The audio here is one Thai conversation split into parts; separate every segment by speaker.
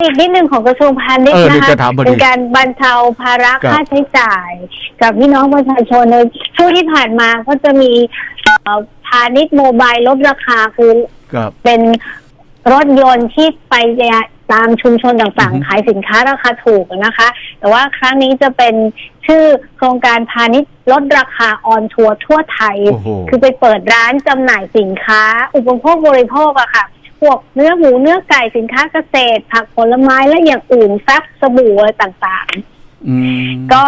Speaker 1: อีกนิดหนึ่งของกระทรวงพาณิช
Speaker 2: เอ
Speaker 1: ย์
Speaker 2: อ
Speaker 1: นะ
Speaker 2: นี่
Speaker 1: คะ
Speaker 2: จะถามพอดี
Speaker 1: เป็นการบรรเทาภาระ
Speaker 2: ครับ
Speaker 1: ค่าใช้จ่าย กับพี่น้องประชาชนในช่วงที่ผ่านมาก็จะมีเอ่อพาณิชย์โมบายลดราคาคือ
Speaker 2: ครับ
Speaker 1: เป็นรถยนต์ที่ไปตามชุมชนต่าง
Speaker 2: อือฮึ
Speaker 1: ๆ ขายสินค้าราคาถูกนะคะ แต่ว่าครั้งนี้จะเป็นชื่อโครงการพาณิชย์ลดราคาออนทัวร์ทั่วไทย
Speaker 2: โอ้โห
Speaker 1: คือไปเปิดร้านจำหน่ายสินค้า อุปโภคบริโภคอะค่ะ พวกเนื้อหมูเนื้อไก่สินค้าเกษตร ผักผลไม้และอย่างอื่นแฟบสบู่อะไรต่าง
Speaker 2: อืม
Speaker 1: ๆก็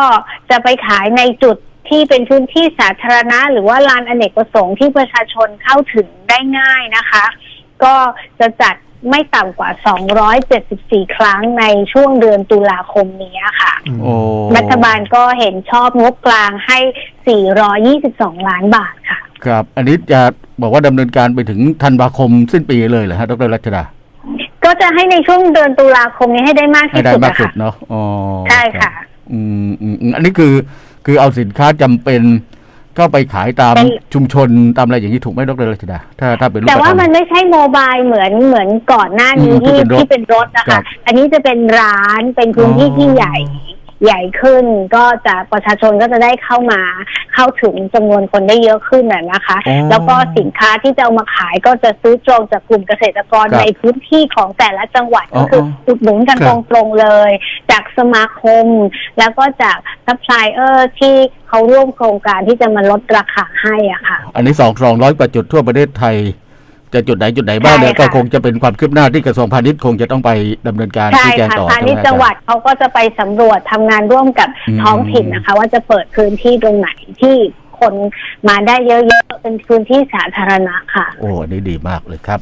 Speaker 1: จะไปขายในจุดที่เป็นพื้นที่สาธารณะ หรือว่าลานอเนกประสงค์ที่ประชาชนเข้าถึงได้ง่ายนะคะ ก็จะจัดไม่ต่ำกว่า 274 ครั้งในช่วงเดือนตุลาคมนี้ค่ะ
Speaker 2: โอ้
Speaker 1: รัฐบาลก็เห็นชอบงบกลางให้ 422 ล้านบาทค่ะ
Speaker 2: ครับ อันนี้จะ บอกว่าดำเนินการไปถึงธันวาคมสิ้นปีเลยเหรอฮะดรรัชดา
Speaker 1: ก็จะให้ในช่วงเดือนตุลาคมนี้ให้ได้มาก
Speaker 2: ให้
Speaker 1: ที่
Speaker 2: ได้
Speaker 1: สุด
Speaker 2: มาก
Speaker 1: นะ
Speaker 2: สุด
Speaker 1: คะ
Speaker 2: เนาะอ๋อ
Speaker 1: ใช่ค่ะ
Speaker 2: รับอืมอืมอืมอันนี้คือคือเอาสินค้าจำเป็นก็ไปขายตาม
Speaker 1: เป็น
Speaker 2: ชุมชนตามอะไรอย่างนี้ถูกไหมดรรัชดาถ้าถ้าเป็นรูป
Speaker 1: แต่ว่า
Speaker 2: ธรร
Speaker 1: มันไม่ใช่โมบายเหมือนเหมือนก่อนหน้านี้
Speaker 2: อืมที่
Speaker 1: ที่
Speaker 2: เป็นรถ
Speaker 1: ที่เป็นรถนะ
Speaker 2: ครั
Speaker 1: คะ
Speaker 2: บ
Speaker 1: อันนี้จะเป็นร้านเป็นพื้นที่
Speaker 2: อ๋อ
Speaker 1: ที่ใหญ่ ใหญ่ขึ้น ก็จะประชาชนก็จะได้เข้ามาเข้าถึงจำนวนคนได้เยอะขึ้นน่ะนะคะ
Speaker 2: อ๋อ
Speaker 1: แล้วก็สินค้าที่จะเอามาขายก็จะซื้อตรงจากกลุ่มเกษตรกร
Speaker 2: ครับ
Speaker 1: ในพื้นที่ของแต่ละจังหวัด
Speaker 2: อ๋อ
Speaker 1: ก็คืออุดหนุนกัน
Speaker 2: ครั
Speaker 1: ต
Speaker 2: บ
Speaker 1: รงๆเลย จากสมาคม แล้วก็จากซัพพลายเออร์ที่เขาร่วมโครงการที่จะมาลดราคาให้อะค่ะ
Speaker 2: อันนี้สองสองร้อยกว่าจุดทั่วประเทศไทย จะจุดไหนจุดไหนบ้างเนี่ย
Speaker 1: ใช่
Speaker 2: ก็
Speaker 1: ค่ะ
Speaker 2: คงจะเป็นความคืบหน้าที่กระทรวงพาณิชย์คงจะต้องไปดำเนินการ
Speaker 1: ใช่
Speaker 2: ชี้แจง
Speaker 1: ค่ะ
Speaker 2: ต่อ
Speaker 1: พาณิชย์
Speaker 2: ใช่ไม
Speaker 1: จังหวัดเขาก็จะไปสำรวจทำงานร่วมกับ
Speaker 2: อืม
Speaker 1: ท้องถิ่นนะคะ ว่าจะเปิดพื้นที่ตรงไหนที่คนมาได้เยอะๆเป็นพื้นที่สาธารณะค่ะ
Speaker 2: โอ้อันนี้ดีมากเลยครับ